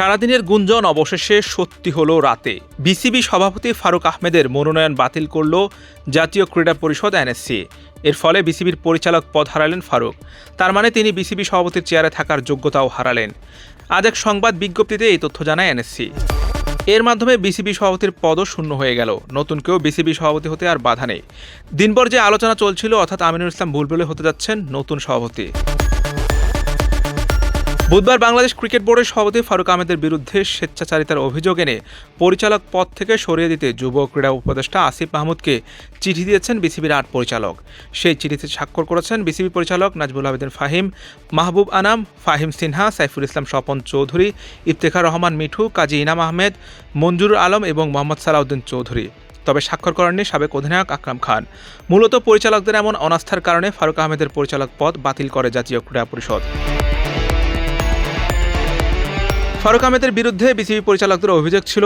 সারাদিনের গুঞ্জন অবশেষে সত্যি হলো রাতে। বিসিবি সভাপতি ফারুক আহমেদের মনোনয়ন বাতিল করল জাতীয় ক্রীড়া পরিষদ এনএসসি। এর ফলে বিসিবির পরিচালক পদ হারালেন ফারুক। তার মানে তিনি বিসিবি সভাপতির চেয়ারে থাকার যোগ্যতাও হারালেন। আজ এক সংবাদ বিজ্ঞপ্তিতে এই তথ্য জানায় এনএসসি। এর মাধ্যমে বিসিবি সভাপতির পদও শূন্য হয়ে গেল। নতুন কেউ বিসিবি সভাপতি হতে আর বাধা নেই। দিনভর যে আলোচনা চলছিল, অর্থাৎ আমিনুল ইসলাম বুলবুলে হতে যাচ্ছেন নতুন সভাপতি। বুধবার বাংলাদেশ ক্রিকেট বোর্ডের সভাপতি ফারুক আহমেদের বিরুদ্ধে স্বেচ্ছাচারিতার অভিযোগ এনে পরিচালক পদ থেকে সরিয়ে দিতে যুব ক্রীড়া উপদেষ্টা আসিফ মাহমুদকে চিঠি দিয়েছেন বিসিবির আট পরিচালক। সেই চিঠিতে স্বাক্ষর করেছেন বিসিবি পরিচালক নাজবুল আবেদিন ফাহিম, মাহবুব আনাম, ফাহিম সিনহা, সাইফুল ইসলাম স্বপন চৌধুরী, ইফতেখার রহমান মিঠু, কাজী ইনাম আহমেদ মঞ্জুরুল আলম এবং মোহাম্মদ সালাউদ্দিন চৌধুরী। তবে স্বাক্ষর করেননি সাবেক অধিনায়ক আকরাম খান। মূলত পরিচালকদের এমন অনাস্থার কারণে ফারুক আহমেদের পরিচালক পদ বাতিল করে জাতীয় ক্রীড়া পরিষদ। ফারুক আহমেদের বিরুদ্ধে বিসিবি পরিচালকদের অভিযোগ ছিল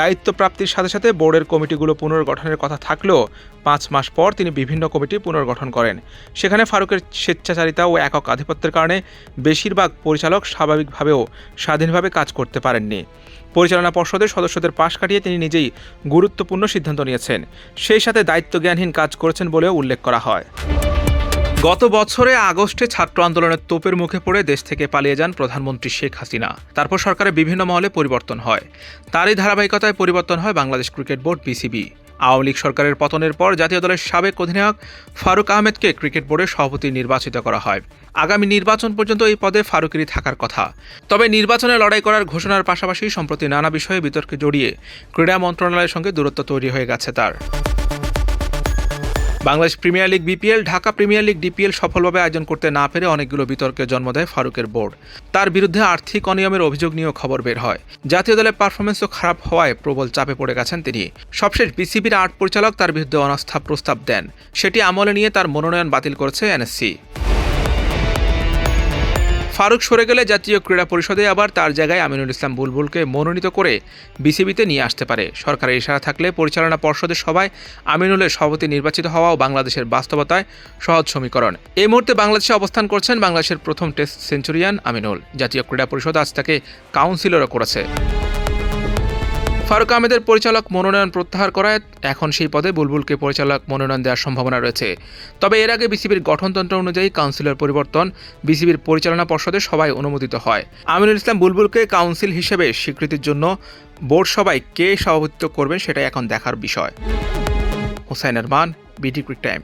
দায়িত্ব প্রাপ্তির সাথে সাথে বোর্ডের কমিটিগুলো পুনর্গঠনের কথা থাকলেও পাঁচ মাস পর তিনি বিভিন্ন কমিটি পুনর্গঠন করেন। সেখানে ফারুকের স্বেচ্ছাচারিতা ও একক আধিপত্যের কারণে বেশিরভাগ পরিচালক স্বাভাবিকভাবেও স্বাধীনভাবে কাজ করতে পারেননি। পরিচালনা পর্ষদের সদস্যদের পাশ কাটিয়ে তিনি নিজেই গুরুত্বপূর্ণ সিদ্ধান্ত নিয়েছেন। সেই সাথে দায়িত্বজ্ঞানহীন কাজ করেছেন বলেও উল্লেখ করা হয়। গত বছরে আগস্টে ছাত্র আন্দোলনের তোপের মুখে পড়ে দেশ থেকে পালিয়ে যান প্রধানমন্ত্রী শেখ হাসিনা। তারপর সরকারের বিভিন্ন মহলে পরিবর্তন হয়। তারই ধারাবাহিকতায় পরিবর্তন হয় Bangladesh cricket board BCB. Awami League সরকারের পতনের পর জাতীয় দলের সাবেক অধিনায়ক ফারুক আহমেদকে ক্রিকেট বোর্ডের সভাপতি নির্বাচিত করা হয়। আগামী নির্বাচন পর্যন্ত এই পদে ফারুকেরই থাকার কথা। তবে নির্বাচনে লড়াই করার ঘোষণার পাশাপাশি সম্প্রতি নানা বিষয়ে বিতর্কে জড়িয়ে ক্রীড়া মন্ত্রণালয়ের সঙ্গে দূরত্ব তৈরি হয়ে গেছে তার। Bangladesh Premier League BPL, Dhaka Premier League DPL সফলভাবে আয়োজন করতে না পেরে অনেকগুলো বিতর্কে জন্ম দেয় ফারুকের বোর্ড। তার বিরুদ্ধে আর্থিক অনিয়মের অভিযোগ নিয়েও খবর বের হয়। জাতীয় দলের পারফরমেন্সও খারাপ হওয়ায় প্রবল চাপে পড়ে গেছেন তিনি। সবশেষ বিসিবির আর্ট পরিচালক তার বিরুদ্ধে অনাস্থা প্রস্তাব দেন। সেটি আমলে নিয়ে তার মনোনয়ন বাতিল করেছে এনএসসি। ফারুক সরে গেলে জাতীয় ক্রীড়া পরিষদে আবার তার জায়গায় আমিনুল ইসলাম বুলবুলকে মনোনীত করে বিসিবিতে নিয়ে আসতে পারে। সরকারের ইশারা থাকলে পরিচালনা পর্ষদের সভায় আমিনুলের সভাপতি নির্বাচিত হওয়াও বাংলাদেশের বাস্তবতায় সহজ সমীকরণ। এই মুহূর্তে বাংলাদেশে অবস্থান করছেন বাংলাদেশের প্রথম টেস্ট সেঞ্চুরিয়ান আমিনুল। জাতীয় ক্রীড়া পরিষদ আজ তাকে কাউন্সিলরও করেছে। ফারুক আহমেদের পরিচালক মনোনয়ন প্রত্যাহার করায় এখন সেই পদে বুলবুলকে পরিচালক মনোনয়ন দেওয়ার সম্ভাবনা রয়েছে। তবে এর আগে বিসিবির গঠনতন্ত্র অনুযায়ী কাউন্সিলর পরিবর্তন বিসিবির পরিচালনা পর্ষদে সবাই অনুমোদিত হয়। আমিনুল ইসলাম বুলবুলকে কাউন্সিল হিসেবে স্বীকৃতির জন্য বোর্ড সবাই কে সভাপতিত্ব করবেন সেটাই এখন দেখার বিষয়। Hossain Arman, BD Crick Time.